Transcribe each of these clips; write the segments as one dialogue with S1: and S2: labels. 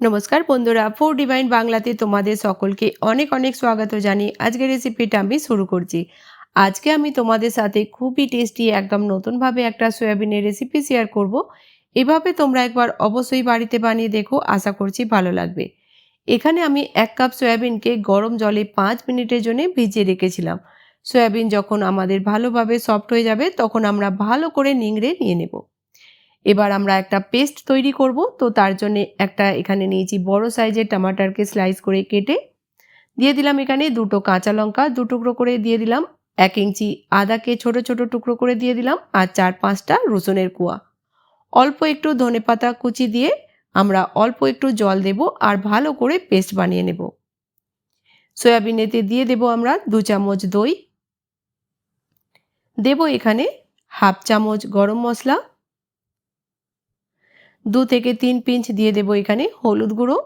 S1: নমস্কার বন্ধুরা food divine বাংলাতে তোমাদের সকলকে অনেক অনেক স্বাগত জানি আজকের রেসিপিটা আমি শুরু করছি। আজকে আমি তোমাদের সাথে খুবই টেস্টি একদম নতুনভাবে একটা সয়াবিনের রেসিপি শেয়ার করব। এভাবে তোমরা একবার অবশ্যই বাড়িতে বানিয়ে দেখো, আশা করছি ভালো লাগবে। এখানে আমি এক কাপ সয়াবিনকে গরম জলে পাঁচ মিনিটের জন্য ভিজিয়ে রেখেছিলাম। সয়াবিন যখন আমাদের ভালোভাবে সফট হয়ে যাবে, তখন আমরা ভালো করে নিংড়ে নিয়ে নেব। এবার আমরা একটা পেস্ট তৈরি করব। তো তার জন্য একটা এখানে নিয়েছি বড় সাইজের টমাটারকে স্লাইস করে কেটে। দিয়ে দিলাম এখানে দুটো কাঁচা লঙ্কা, দু টুকরো করে দিয়ে দিলাম। এক ইঞ্চি আদাকে ছোট ছোট টুকরো করে দিয়ে দিলাম আর চার পাঁচটা রসুনের কুয়া। অল্প একটু ধনে পাতা কুচি দিয়ে আমরা অল্প একটু জল দেব আর ভালো করে পেস্ট বানিয়ে নেব। সয়াবিনেতে দিয়ে দেব আমরা দু চামচ দই। দেব এখানে হাফ চামচ গরম মশলা। দু থেকে তিন পিঞ্চ দিয়ে দেবো এখানে হলুদ গুঁড়ো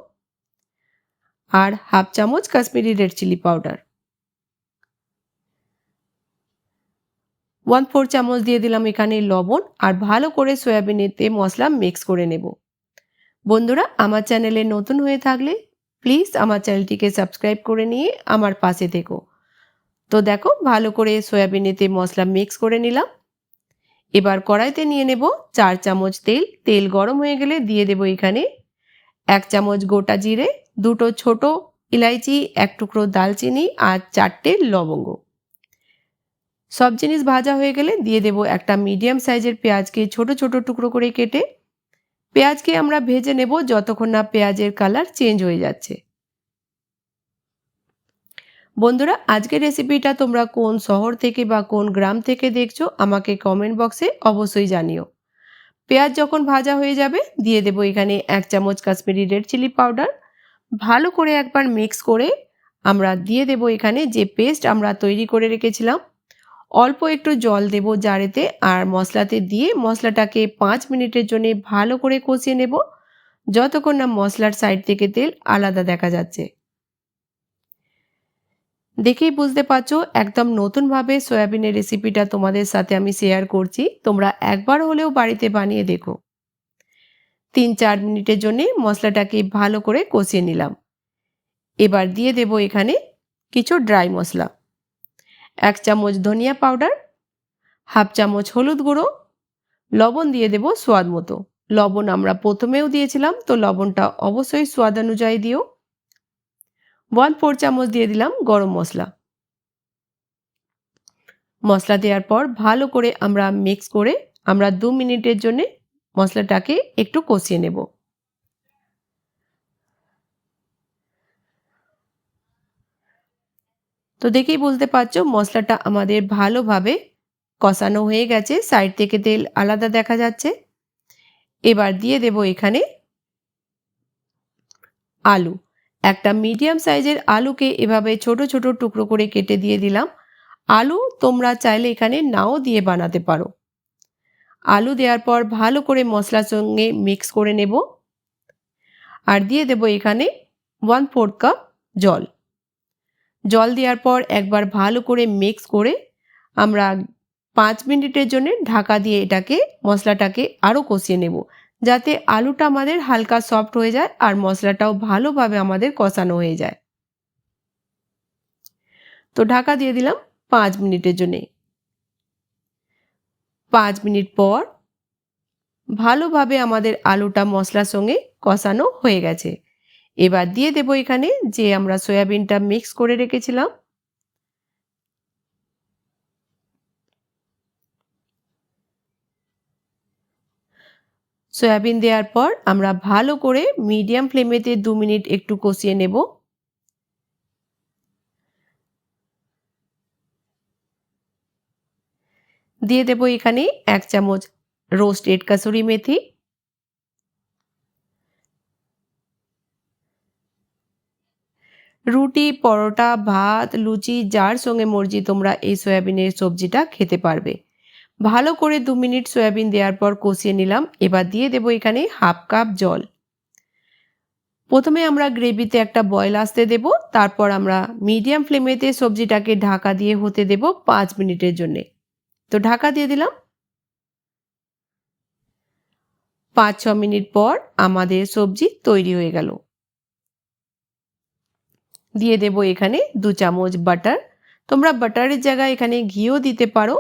S1: আর হাফ চামচ Kashmiri red chilli powder. One four চামচ দিয়ে দিলাম এখানে লবণ আর ভালো করে সয়াবিনেতে মশলা মিক্স করে নেব। বন্ধুরা, আমার চ্যানেলে নতুন হয়ে থাকলে প্লিজ আমার চ্যানেলটিকে সাবস্ক্রাইব করে নিয়ে আমার পাশে থেকো। তো দেখো, ভালো করে সয়াবিনেতে মশলা মিক্স করে নিলাম। এবার কড়াইতে নিয়ে নেব চার চামচ তেল। তেল গরম হয়ে গেলে দিয়ে দেব এখানে এক চামচ গোটা জিরে, দুটো ছোট ইলাইচি, এক টুকরো দালচিনি আর চারটে লবঙ্গ। সব জিনিস ভাজা হয়ে গেলে দিয়ে দেব একটা মিডিয়াম সাইজের পেঁয়াজকে ছোট ছোট টুকরো করে কেটে। পেঁয়াজকে আমরা ভেজে নেব যতক্ষণ না পেঁয়াজের কালার চেঞ্জ হয়ে যাচ্ছে। বন্ধুরা, আজকের রেসিপিটা তোমরা কোন শহর থেকে বা কোন গ্রাম থেকে দেখছ, আমাকে কমেন্ট বক্সে অবশ্যই জানিও। পেঁয়াজ যখন ভাজা হয়ে যাবে, দিয়ে দেবো এখানে এক চামচ কাশ্মীরি রেড চিলি পাউডার ভালো করে একবার মিক্স করে আমরা দিয়ে দেব এখানে যে পেস্ট আমরা তৈরি করে রেখেছিলাম। অল্প একটু জল দেব জারেতে আর মশলাতে দিয়ে মশলাটাকে পাঁচ মিনিটের জন্য ভালো করে কষিয়ে নেব। যতক্ষণ না মশলার সাইড থেকে তেল আলাদা দেখা যাচ্ছে। দেখেই বুঝতে পারছ, একদম নতুনভাবে সয়াবিনের রেসিপিটা তোমাদের সাথে আমি শেয়ার করছি। তোমরা একবার হলেও বাড়িতে বানিয়ে দেখো। তিন চার মিনিটের জন্যে মশলাটাকে ভালো করে কষিয়ে নিলাম। এবার দিয়ে দেব এখানে কিছু ড্রাই মশলা। এক চামচ ধনিয়া পাউডার হাফ চামচ হলুদ গুঁড়ো, লবণ দিয়ে দেব স্বাদ মতো। লবণ আমরা প্রথমেও দিয়েছিলাম, তো লবণটা অবশ্যই স্বাদ অনুযায়ী দিও। ওয়ান ফোর চামচ দিয়ে দিলাম গরম মশলা। মশলা দেওয়ার পর ভালো করে আমরা মিক্স করে আমরা দু মিনিটের জন্যে মশলাটাকে একটু কষিয়ে নেব। তো দেখেই বুঝতে পারছ মশলাটা আমাদের ভালোভাবে কষানো হয়ে গেছে সাইড থেকে তেল আলাদা দেখা যাচ্ছে। এবার দিয়ে দেব এখানে আলু। একটা মিডিয়াম সাইজের আলুকে এভাবে ছোট ছোট টুকরো করে কেটে দিয়ে দিলাম। আলু তোমরা চাইলে এখানে নাও দিয়ে বানাতে পারো। আলু দেওয়ার পর ভালো করে মশলার সঙ্গে মিক্স করে নেব। আর দিয়ে দেব এখানে ওয়ান ফোর্থ কাপ জল। জল দেওয়ার পর একবার ভালো করে মিক্স করে আমরা পাঁচ মিনিটের জন্য ঢাকা দিয়ে এটাকে, মশলাটাকে আরও কষিয়ে নেব। যাতে আলুটা আমাদের হালকা সফট হয়ে যায় আর মশলাটাও ভালোভাবে আমাদের কষানো হয়ে যায়। তো ঢাকা দিয়ে দিলাম পাঁচ মিনিটের জন্যে। পাঁচ মিনিট পর ভালোভাবে আমাদের আলুটা মশলার সঙ্গে কষানো হয়ে গেছে। এবার দিয়ে দেব এখানে যে আমরা সয়াবিনটা মিক্স করে রেখেছিলাম। সয়াবিন দেওয়ার পর আমরা ভালো করে মিডিয়াম ফ্লেমেতে দু মিনিট একটু কষিয়ে নেব। দিয়ে দেব এখানে এক চামচ রোস্টেড কাসুরি মেথি। রুটি, পরোটা, ভাত, লুচি, যার সঙ্গে মর্জি তোমরা এই সয়াবিনের সবজিটা খেতে পারবে। ভালো করে দু মিনিট সয়াবিন দেওয়ার পর কষিয়ে নিলাম। এবার দিয়ে দেব এখানে হাফ কাপ জল। প্রথমে আমরা গ্রেভিতে একটা বয়েল আসতে দেব, তারপর আমরা মিডিয়াম ফ্লেমেতে সবজিটাকে ঢাকা দিয়ে হতে দেব পাঁচ মিনিটের জন্যে। তো ঢাকা দিয়ে দিলাম। পাঁচ, ছ মিনিট পর আমাদের সবজি তৈরি হয়ে গেল। দিয়ে দেব এখানে দু চামচ বাটার। তোমরা বাটারের জায়গায় এখানে ঘিও দিতে পারো।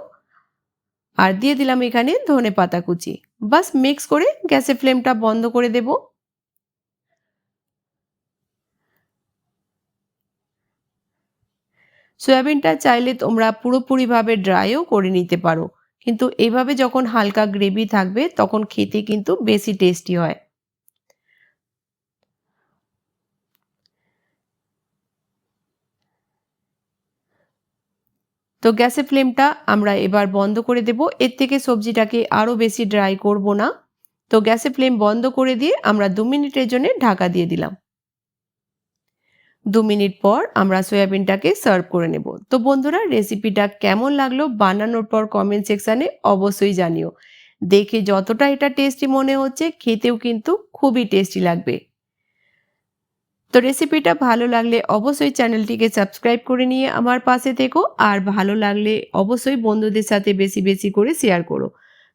S1: আর দিয়ে দিলাম এখানে ধনে পাতা কুচি। বাস মিক্স করে গ্যাসের ফ্লেমটা বন্ধ করে দেব। সয়াবিনটা চাইলে তোমরা পুরোপুরিভাবে ড্রাইও করে নিতে পারো। কিন্তু এভাবে যখন হালকা গ্রেভি থাকবে, তখন খেতে কিন্তু বেশি টেস্টি হয়। তো গ্যাসের ফ্লেমটা আমরা এবার বন্ধ করে দেব। এর থেকে সবজিটাকে আরও বেশি ড্রাই করব না। তো গ্যাসের ফ্লেম বন্ধ করে দিয়ে আমরা দু মিনিটের জন্য ঢাকা দিয়ে দিলাম। দু মিনিট পর আমরা সয়াবিনটাকে সার্ভ করে নেব। তো বন্ধুরা, রেসিপিটা কেমন লাগল বানানোর পর কমেন্ট সেকশানে অবশ্যই জানিও। দেখে যতটা এটা টেস্টি মনে হচ্ছে, খেতেও কিন্তু খুবই টেস্টি লাগবে। তো রেসিপিটা ভালো লাগলে অবশ্যই চ্যানেলটিকে সাবস্ক্রাইব করে নিয়ে আমার পাশে থেকো। আর ভালো লাগলে অবশ্যই বন্ধুদের সাথে বেশি বেশি করে শেয়ার করো।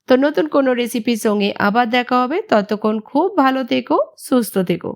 S1: তো নতুন কোনো রেসিপির সঙ্গে আবার দেখা হবে। ততক্ষণ খুব ভালো থেকো, সুস্থ থেকো।